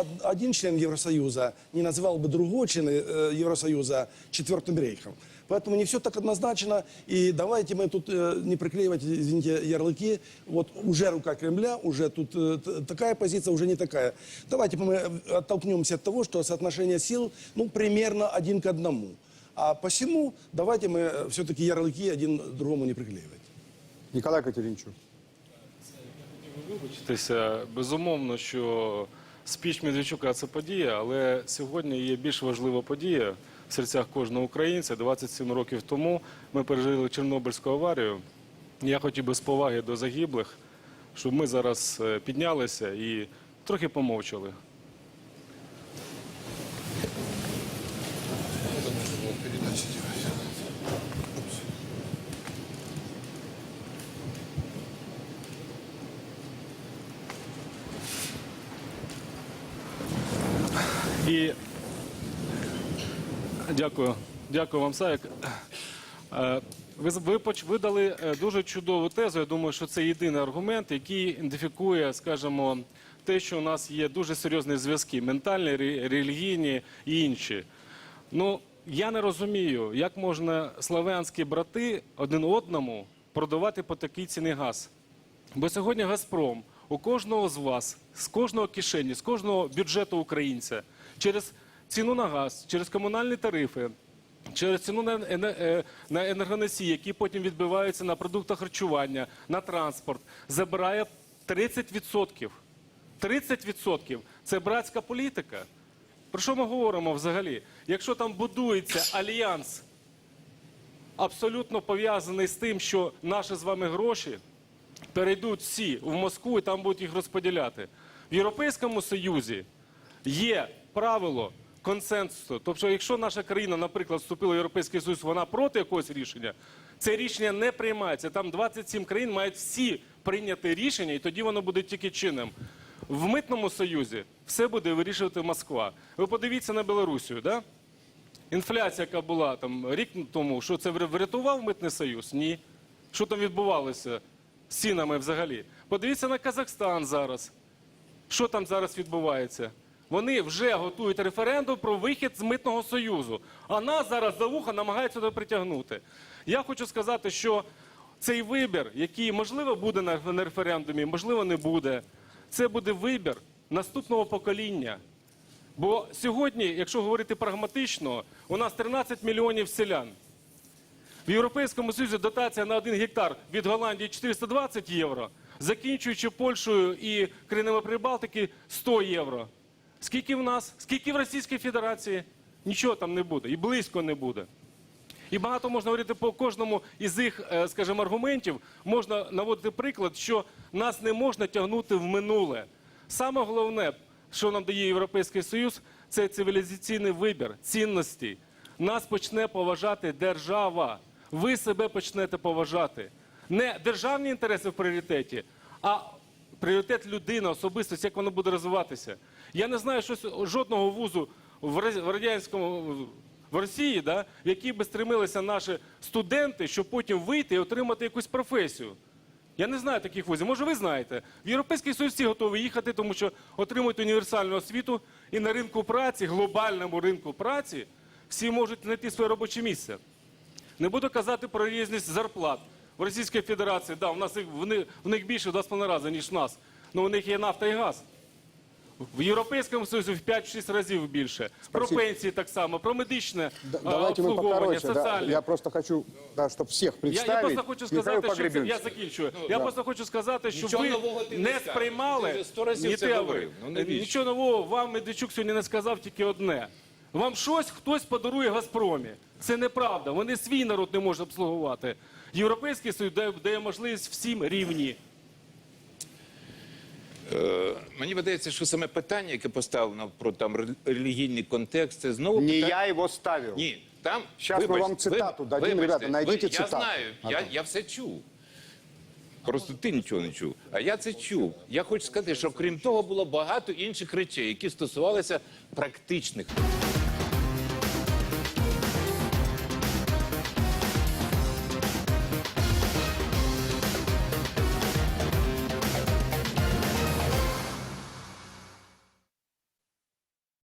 од- один член Евросоюза не называл бы другого члена э, Евросоюза четвертым рейхом. Поэтому не все так однозначно. И давайте мы тут э, не приклеивать, извините, ярлыки. Вот уже рука Кремля, уже тут э, т- такая позиция, уже не такая. Давайте мы оттолкнемся от того, что соотношение сил, ну, примерно один к одному. А посему давайте мы все-таки ярлыки один другому не приклеивать. Николай Катеринчук. Вибачитися, безумовно, що спіч Медведчука – це подія, але сьогодні є більш важлива подія в серцях кожного українця. 27 років тому ми пережили Чорнобильську аварію. Я хотів би з поваги до загиблих, щоб ми зараз е, піднялися і трохи помовчали. І дякую, дякую вам, Саєк. Е, Ви, ви ви дали е, дуже чудову тезу. Я думаю, що це єдиний аргумент, який ідентифікує, скажімо, те, що у нас є дуже серйозні зв'язки ментальні, ре- релігійні і інші. Ну, я не розумію, як можна славянські брати один одному продавати по такій ціні газ. Бо сьогодні Газпром у кожного з вас, з кожного кишені, з кожного бюджету українця через ціну на газ, через комунальні тарифи, через ціну е, на енергоносії, які потім відбиваються на продуктах харчування, на транспорт, забирає 30%. 30% це братська політика. Про що ми говоримо взагалі? Якщо там будується альянс абсолютно пов'язаний з тим, що наші з вами гроші перейдуть всі в Москву і там будуть їх розподіляти. В Європейському Союзі є правило консенсусу. Тобто, якщо наша країна, наприклад, вступила в Європейський Союз, вона проти якогось рішення, це рішення не приймається. Там 27 країн мають всі прийняти рішення, і тоді воно буде тільки чинним. В митному союзі все буде вирішувати Москва. Ви подивіться на Білорусію, да? Інфляція, яка була там рік тому, що це врятував митний союз? Ні. Що там відбувалося з цінами взагалі? Подивіться на Казахстан зараз. Що там зараз відбувається? Вони вже готують референдум про вихід з митного союзу, а нас зараз за вуха намагаються туди притягнути. Я хочу сказати, що цей вибір, який можливо буде на референдумі, можливо, не буде. Це буде вибір наступного покоління. Бо сьогодні, якщо говорити прагматично, у нас 13 мільйонів селян. В Європейському Союзі дотація на 1 гектар від Голландії 420 євро, закінчуючи Польщею і країнами Прибалтики 100 євро. Скільки в нас? Скільки в Російській Федерації? Нічого там не буде, і близько не буде. І багато можна говорити по кожному із їх, е, скажімо, аргументів. Можна наводити приклад, що нас не можна тягнути в минуле. Саме головне, що нам дає Європейський Союз, це цивілізаційний вибір, цінності. Нас почне поважати держава. Ви себе почнете поважати. Не державні інтереси в пріоритеті, а пріоритет людини, особистості, як воно буде розвиватися. Я не знаю, що жодного вузу в радянському в Росії, да, в якій би стремилися наші студенти, щоб потім вийти і отримати якусь професію. Я не знаю таких вузів. Може, ви знаєте. В Європейський Союз всі готові їхати, тому що отримують універсальну освіту, і на ринку праці, глобальному ринку праці, всі можуть знайти своє робоче місце. Не буду казати про різність зарплат. В Російській Федерації, да, у нас їх- в них, в них більше в 2,5 рази, ніж в нас. Ну, у них є нафта і газ. В Європейському Союзі в 5-6 разів більше. Про Спасибо. пенсії так само, про медичне Да- а, давайте мы обслуговування, покороче. да. соціальне. Я просто хочу, да, чтобы всех Я, представить. я просто хочу Михаил сказати, що це, Погребенский. я закінчую. я просто хочу сказати, що Нічого ви нового ти не не скажеш. сприймали Ти вже сто разів Ні це ти, говорив. Ну, навіщо? Нічого нового вам Медведчук сьогодні не сказав тільки одне. Вам щось хтось подарує Газпромі. Це неправда. Вони свій народ не можуть обслугувати. Європейський Союз дає, можливість всім рівні. Е, Мені видається, що саме питання, яке поставлено про там рел- релігійний контекст, це знову Не питання... я его ставил. Ні, там Щас ми вам цитату дадим, ребята, найдіть я знаю, я, я все чув. Просто ти нічого не чув. А я це чув. Я хочу сказати, що крім того було багато інших речей, які стосувалися практичних.